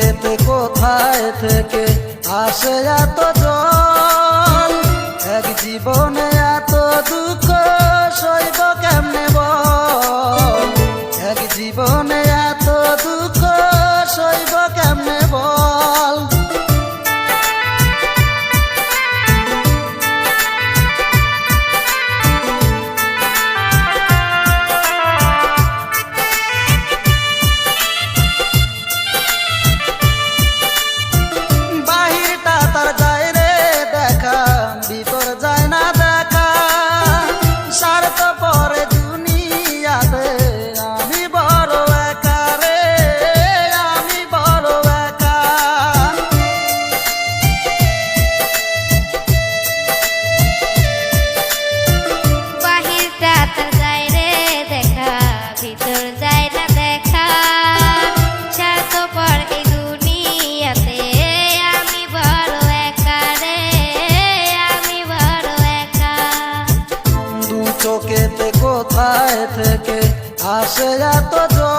চোখেতে কোথায় থেকে? আসে এত জল এক জীবনে এত দুঃখ কোথায় থেকে আসে এত জল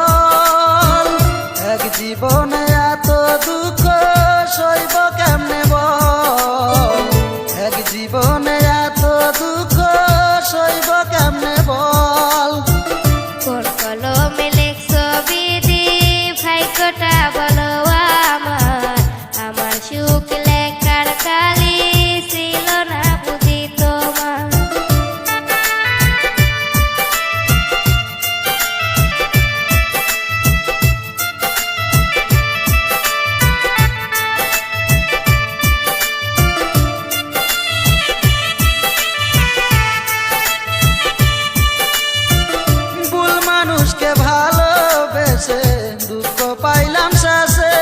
ভালোবেসে দুঃখ পাইলাম শেষে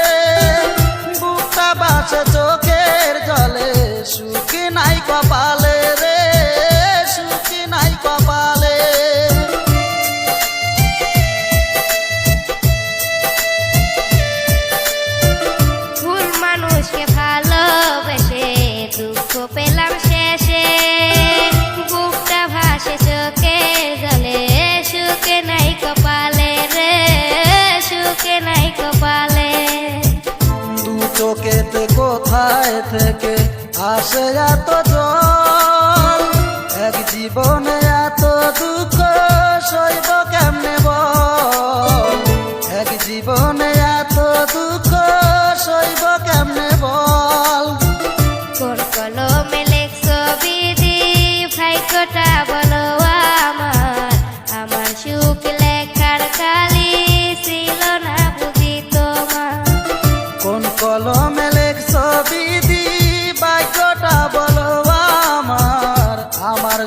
বুকটা বাসে চোখের জলে সুখী নাই কপালে। চোখেতে কোথায় থেকে আসে এত জল? এক জীবনে এত দুঃখ সইব